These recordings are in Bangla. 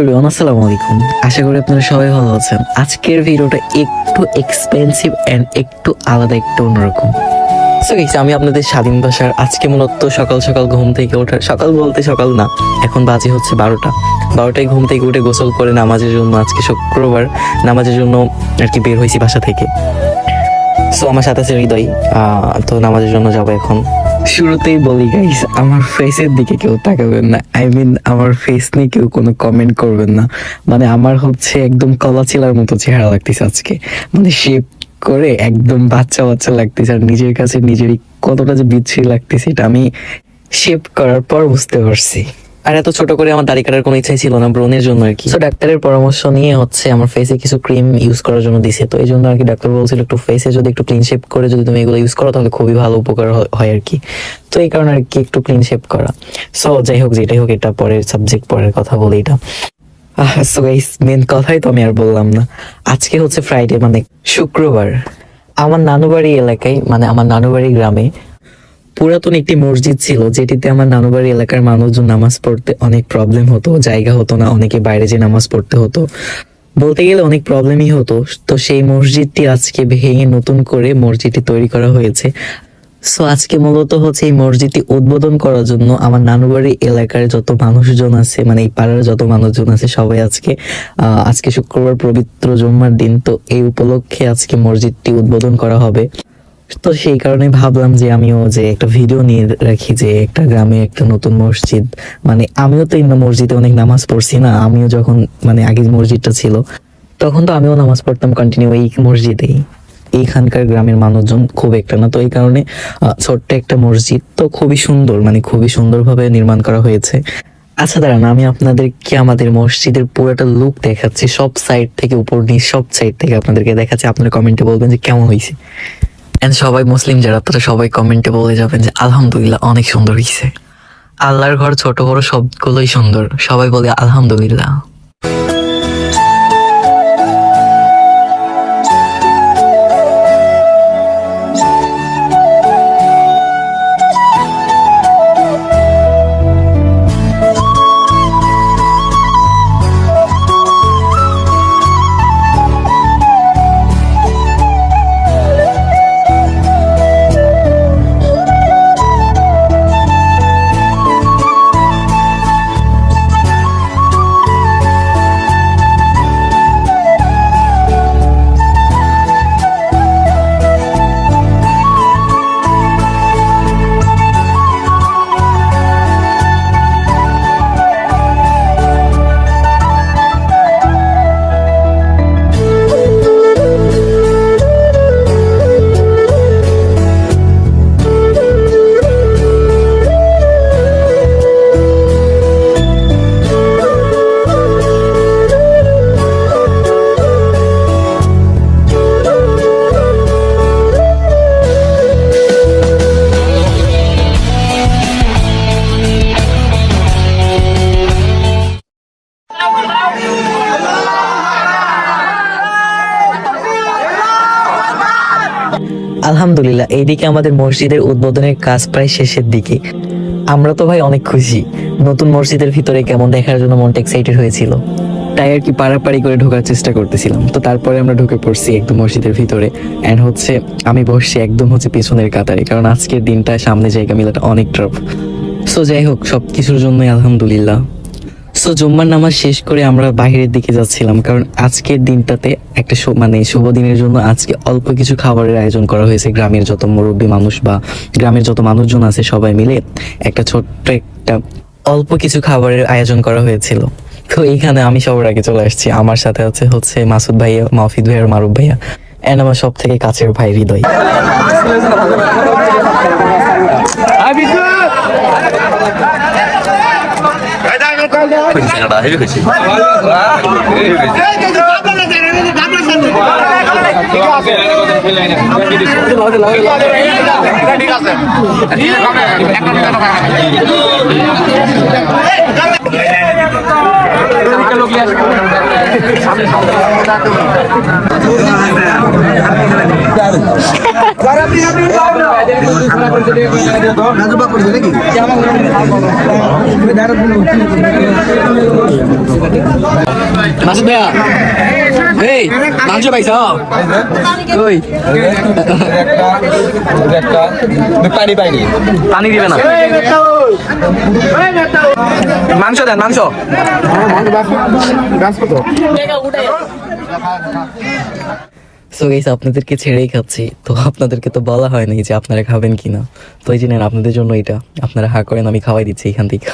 এভরিওয়ান আসসালামু আলাইকুম। আশা করি আপনারা সবাই ভালো আছেন। আজকের ভিডিওটা একটু এক্সপেন্সিভ এন্ড একটু আলাদা, একটু অন্যরকম। সো গাইস আমি আপনাদের স্বাধীন ভাষার আজকে মূলত সকাল সকাল ঘুম থেকে ওঠার, সকাল বলতে সকাল না, এখন বাজে হচ্ছে বারোটা। বারোটায় ঘুম থেকে উঠে গোসল করে নামাজের জন্য আজকে শুক্রবার, নামাজের জন্য আর কি বের হয়েছি বাসা থেকে। সো আমার সাথে আছে হৃদয় তো নামাজের জন্য যাব এখন। শুরুতেই বলি গাইস আমার ফেসের দিকে কেউ তাকাবেন না। আই মিন আমার ফেস নিয়ে কেউ কোনো কমেন্ট করবেন না। মানে আমার হচ্ছে একদম কলা চিলার মতো চেহারা লাগতেছে আজকে। মানে শেপ করে একদম বাচ্চা বাচ্চা লাগতেছে আর নিজের কাছে নিজেরই কতটা যে বিচ্ছিরি লাগতেছে, এটা আমি শেপ করার পর বুঝতে পারছি। আর এত ছোট করে আমার দাড়ি কাটার কোনো ইচ্ছাই ছিল না, ব্রণের জন্য আর কি। তো ডাক্তারের পরামর্শ নিয়ে হচ্ছে আমার ফেসে কিছু ক্রিম ইউজ করার জন্য দিছে। তো এই জন্য আর কি ডাক্তার বলছিল একটু ফেসে যদি একটু ক্লিন শেপ করে যদি তুমি এগুলো ইউজ করো, তাহলে খুবই ভালো উপকার হয়- আর কি। তো এই কারণে আর কি একটু ক্লিন শেপ করা। সো যাই হোক, যেটাই হোক, এটা পরের সাবজেক্ট পরের কথা বলি এটা। সো গাইস মেন কথাই তো আমি আর বললাম না। আজকে হচ্ছে ফ্রাইডে মানে শুক্রবার। আমার নানুবাড়ি এলাকায় মানে আমার নানুবাড়ি গ্রামে পুরাতন একটি মসজিদ ছিল, যেটিতে আমার নানুবাড়ি এলাকার মানুষজন নামাজ পড়তে অনেক প্রবলেম হতো, জায়গা হতো না, অনেকে বাইরে যে নামাজ পড়তে হতো। বলতে গেলে অনেক প্রবলেমই হতো। তো সেই মসজিদটি আজকে ভেঙে নতুন করে মসজিদটি তৈরি করা হয়েছে। সো আজকে মূলত হচ্ছে এই মসজিদটি উদ্বোধন করার জন্য আমার নানুবাড়ি এলাকার যত মানুষজন আছে মানে এই পাড়ার যত মানুষজন আছে, সবাই আজকে আজকে শুক্রবার পবিত্র জুম্মার দিন, তো এই উপলক্ষে আজকে মসজিদটি উদ্বোধন করা হবে। তো সেই কারণে ভাবলাম যে আমিও যে একটা ভিডিও নিয়ে রাখি যে একটা গ্রামে একটা নতুন মসজিদ। মানে আমিও তো মসজিদে অনেক নামাজ পড়ছি না, আমিও যখন মানে আগে মসজিদটা ছিল, তখন তো আমিও নামাজ পড়তাম কন্টিনিউ এই মসজিদেই। এইখানকার গ্রামের মানুষজন খুব একটা না, তো এই কারণে ছোট্ট একটা মসজিদ তো খুবই সুন্দর মানে খুবই সুন্দরভাবে নির্মাণ করা হয়েছে। আচ্ছা দাঁড়ান, আমি আপনাদেরকে আমাদের মসজিদের পুরোটা লুক দেখাচ্ছি? সব সাইড থেকে, উপর নিয়ে সব সাইড থেকে আপনাদেরকে দেখাচ্ছি। আপনারা কমেন্টে বলবেন যে কেমন হয়েছে। এন্ড সবাই মুসলিম যারা, তারা সবাই কমেন্টে বলে যাবেন যে, আলহামদুলিল্লাহ, অনেক সুন্দর হয়েছে আল্লাহর ঘর ছোট বড় সবগুলোই সুন্দর। সবাই বলে, আলহামদুলিল্লাহ। এইদিকে আমাদের মসজিদের উদ্বোধনের কাজ প্রায় শেষের দিকে। আমরা তো ভাই অনেক খুশি। নতুন মসজিদের ভিতরে কেমন দেখার জন্য মনটা এক্সাইটেড হয়েছিল। তাই আর কি পাড়াপাড়ি করে ঢোকার চেষ্টা করতেছিলাম। তো তারপরে আমরা ঢুকে পড়ছি একদম মসজিদের ভিতরে। অ্যান্ড হচ্ছে, আমি বসছি একদম হচ্ছে পেছনের কাতারে। কারণ আজকের দিনটা সামনে জায়গা মিলাটা অনেক ট্রাফ সো যাই হোক সব কিছুর জন্যই আলহামদুলিল্লাহ। সো জুম্মার নামাজ শেষ করে আমরা বাইরের দিকে যাচ্ছিলাম, কারণ আজকের দিনটাতে একটা মানে শুভ দিনের জন্য আজকে অল্প কিছু খাবারের আয়োজন করা হয়েছে। গ্রামের যত মুরব্বী মানুষ বা গ্রামের যত মানুষজন আছে সবাই মিলে একটা ছোট্ট একটা অল্প কিছু খাবারের আয়োজন করা হয়েছিল। তো এইখানে আমি সবার আগে চলে আসছি। আমার সাথে আছে হচ্ছে মাসুদ ভাইয়া মাহফিদ ভাইয়া মারুফ ভাইয়া। এন্ড আমার সব থেকে কাছের ভাই হৃদয়। খুশি ভাইয়া। এই মাংস পাইছ? ওই পানি পাইনি। পানি দিবে না। মাংস দেন মাংস। সো গাইস আপনাদেরকে ছেড়েই খাচ্ছি। তো আপনাদেরকে তো বলা হয় হয়নি যে আপনারা খাবেন কিনা। তো এই জন্য আপনাদের জন্য এটা। আপনারা হা করেন আমি খাওয়াই দিচ্ছি এখান থেকে।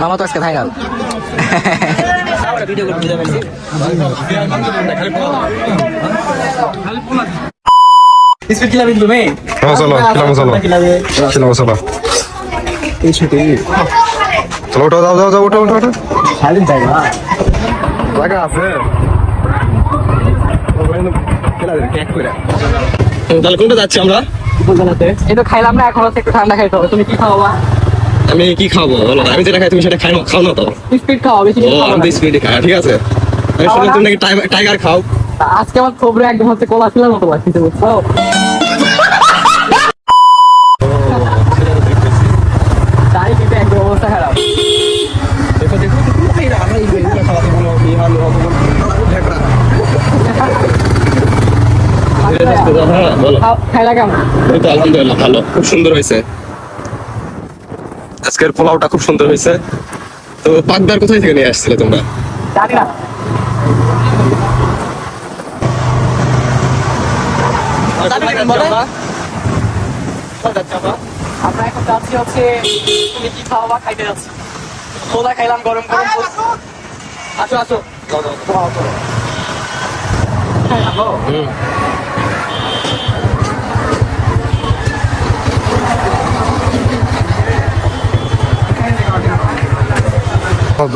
মামা তো আজকে ভাইরাল স্পিড কিলাবি তুমি চলো ওঠো যাও যাও যাও ওঠো ওঠো ওঠো। জায়গা আছে তাহলে কোনটা যাচ্ছি আমরা? এই তো খাইলাম না এখন একটু ঠান্ডা খাইতে হবে। তুমি কি খাওয়া আমি কি খাব বলো আমি যেটা খাই তুমি সেটা খাই না খাও না তো স্পিড খাও বেশি ও আমি তো স্পিডে খাই ঠিক আছে আমি শুনলাম তুমি নাকি টাইগার খাও আজকে আমার খবরে একদম হচ্ছে কোলা ছিলার মতো লাগছে বুঝছ হ্যাঁ আলহামদুলিল্লাহ ভালো খুব সুন্দর হয়েছে আজকের পোলাওটা খুব সুন্দর হয়েছে। তো পাকদার কোথায় থেকে নিয়ে আসছিলে তোমরা? জানি না। আমরা এখন যাচ্ছি হচ্ছে তুমি কি খাওয়া খাইতে যাচ্ছি। কোলা খাইলাম গরম গরম। আসো। আসো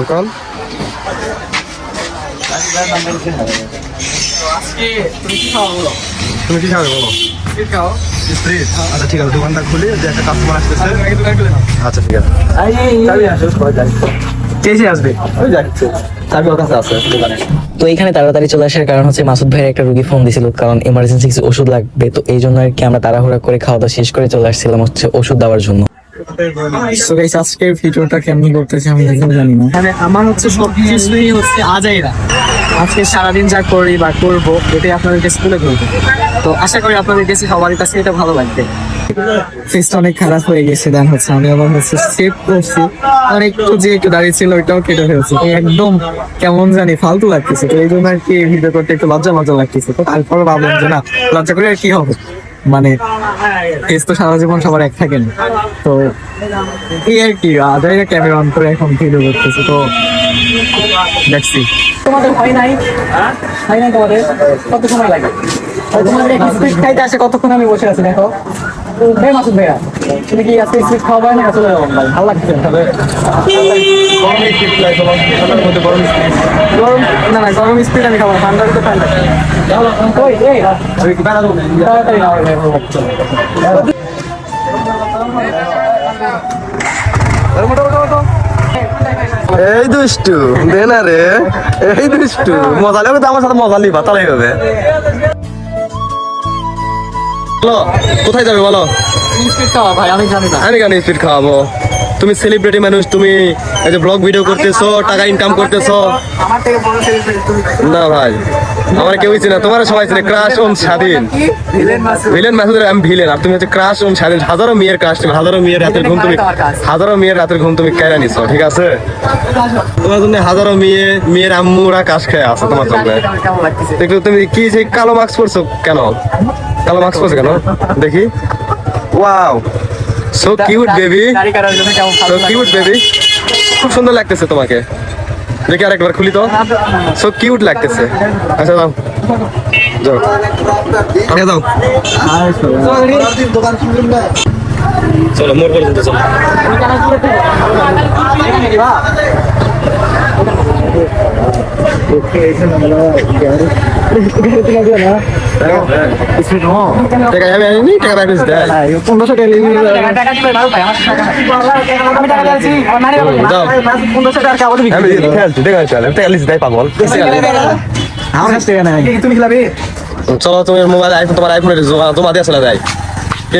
দোকান। তুমি কি খাবে বলো? কি খাও। স্প্রিট আচ্ছা ঠিক আছে দোকানটা খুলে যে একটা কাস্টমার আসতেছে। আচ্ছা ঠিক আছে। কে আসবে? ওই যাচ্ছে। চাবি ওর কাছে আছে দোকানে। তো এখানে তাড়াতাড়ি চলে আসার কারণ হচ্ছে মাসুদ ভাইয়ের একটা রুগী ফোন দিছিল কারণ এমার্জেন্সি কিছু ওষুধ লাগবে তো এই জন্য আর কি আমরা তাড়াহুড়া করে খাওয়া দাওয়া শেষ করে চলে আসছিলাম হচ্ছে ওষুধ দেওয়ার জন্য। সো গাইস ভিডিওটা কেমনি করতেছি আমি নিজেও জানি না। মানে আমার হচ্ছে সব কিছুই হচ্ছে আজাইরা। আজকে সারাদিন যা করি বা করব এটাই আপনাদেরকে স্কুলে করব। তো আশা করি আপনাদের কাছে সবার কাছে এটা ভালো লাগবে। ফেসটা অনেক খারাপ হয়ে গেছে দেন হচ্ছে আমি আবার হচ্ছে সেভ করছি। আর একটু যে একটু দাঁড়িয়ে ছিল ওইটাও কেটে ফেলছে। একদম কেমন জানি ফালতু লাগতেছে। তো এই জন্য আর কি ভিডিও করতে একটু লজ্জা লজ্জা লাগতেছে। তো তারপরে ভাবলাম যে না লজ্জা করে আর কি হবে? মানে ফেস তো সারা জীবন সবার এক থাকে না তো, এই আর কি, আদায় ক্যামেরা অন করে এখন ভিডিও করতেছি, তো দেখছি তোমাদের হয় নাই? হয় নাই তোমাদের? কত সময় লাগে? স্পিড খাইতে আসে আমি বসে আছি, দেখো? কি না গরম, না না, গরম স্পিড আমি খাব ঠান্ডা ঠান্ডা। এই দুষ্টু দে না রে। এই দুষ্টু মজা লাগবে তো আমার সাথে মজা লিবা তালাই হবে বলো কোথায় যাবে বলো? স্পিড খাওয়া ভাই আমি জানি না আমি কেন স্পিড খাওয়াবো? তুমি সেলিব্রিটি মানুষ তুমি এই যে ব্লগ ভিডিও করতেছো টাকা ইনকাম করতেছো। না ভাই। আমার কেউই চিনা তোমার সবাই চিনে, ক্রাশ ওম স্বাধীন। ভিলেন মাসুদের আমি ভিলেন, আর তুমি হচ্ছে ক্রাশ ওম স্বাধীন। হাজারো মেয়ের ক্রাশ তুমি, হাজারো মেয়ের রাতের ঘুম তুমি হাজারো মেয়ের রাতের ঘুম তুমি কেড়ে নিছো, ঠিক আছে? তোমার জন্য হাজারো মেয়ে, মেয়ের আম্মুরা কাশ খেয়ে আছে তোমার জন্য। একটু তুমি কি যে কালো মাস্ক পরছো কেন? কালো মাস্ক পরছো কেন? দেখি। Wow so cute baby so cute baby খুব সুন্দর লাগতেছে তোমাকে। দেখি আরেকবার খুলি তো সো কিউট লাগতেছে আচ্ছা যাও যাও আগে যাও চলো মোর পর্যন্ত চলো তুমি টাকা আমি আনিনি টাকা ব্যাক দিতে পনেরোশো টাকা টাকা দিবে না ভাই আমার টাকা আমি টাকা দিয়েছি আমার নারী দাও। পনেরোশো টাকা দেখা চলে টাকা তুমি মোবাইল আইফোন তোমার আইফোনের জমা দিয়ে চলে যায় কে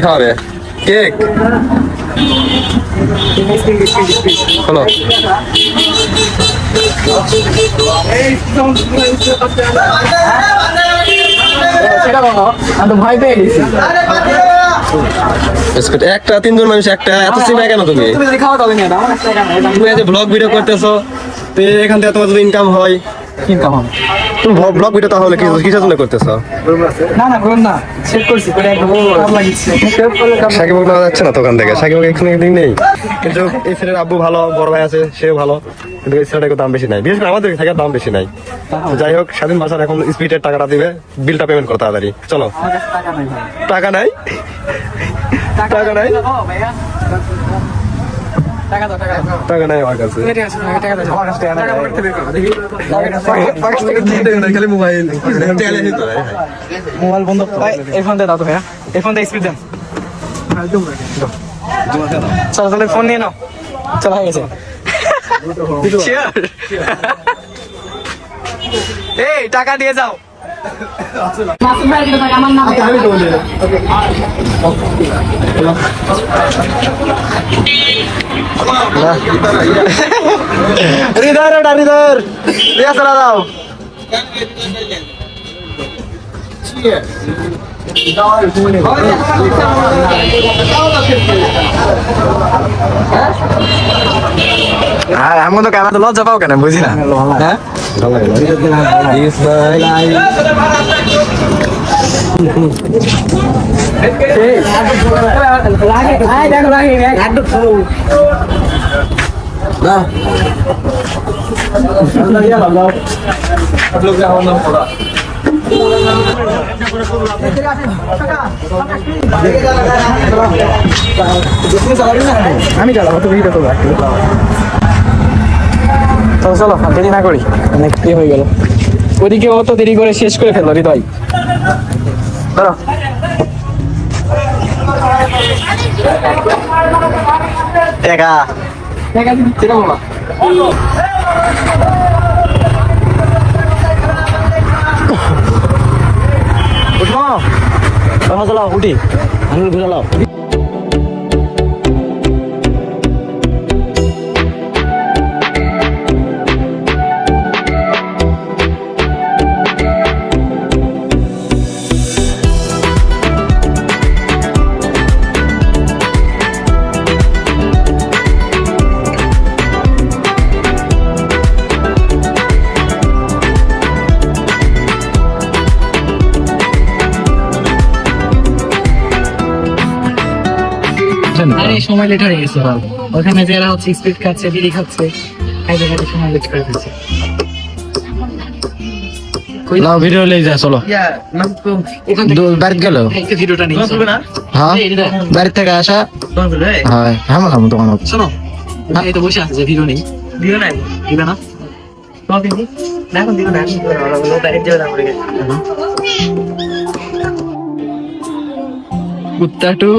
খাওয়াবে কেক হলো সেটা বলো আমি তো ভয় পেয়ে গেছি একটা তিনজন মানুষ একটা এত চিনা কেন তুমি? তুমি যে ব্লগ ভিডিও করতেছো এখান থেকে তোমার যদি ইনকাম হয়? ইনকাম হবে। তুমি ব্লগ ভিডিও তাহলে কি কিসের জন্য করতেছো? না না করুন না। সেভ করছি করে একদম খারাপ কাম সাকিব নেওয়া যাচ্ছে না দোকান থেকে। সাকিব এখানে দিন নেই। কিন্তু এই ছেলের আব্বু ভালো বড় ভাই আছে সেও ভালো। কিন্তু এই ছেলেটাকে দাম বেশি নাই। বিশেষ করে আমাদের থেকে দাম বেশি নাই। যাই হোক স্বাধীন ভাষার এখন স্পিডের টাকাটা দিবে। বিলটা পেমেন্ট করতে তাড়াতাড়ি। চলো। টাকা নাই টাকা নাই? টাকা নাই আমার কাছে। মোবাইল মোবাইল বন্ধ এই ফোন দিয়ে দাও তো ভাইয়া। এই ফোন দিয়ে স্পিড দেন। চলো তাহলে ফোন নিয়ে নাও। চলো হয়ে গেছে। এই টাকা দিয়ে যাও। হৃদয় রে হৃদয় রিয়া চলা দাও আমি তো ক্যামেরা লজ্জা পাও কেন বুঝি না হ্যাঁ আমি চালাবো তো ভিডিও চলো দেরি না করি। অনেক দেরি হয়ে গেল। ওদিকে অত দেরি করে শেষ করে ফেলল হৃদয়। ধরো। দিবি টাকা বাবা। উঠবো উঠি। আমি ঘুরে সময় লেট হয়ে গেছে বাবু। ওখানে যারা হচ্ছে স্পিড খাচ্ছে বিড়ি খাচ্ছে খাইতে খাইতে সময় লেট করে ফেলছে। নাও ভিডিও লে যা চলো। বাড়িতে গেল। হ্যাঁ বাড়ি থেকে আসা। হয় হ্যাঁ মালাম তোমার শোনো এই তো বসে আছে ভিডিও নেই। ভিডিও নাই? দিবে না? তোমার দিদি না এখন দিবে না এখন দিবে না ওরা ডাইরেক্ট যাবে না পড়ে গেছে। কুত্তাটু।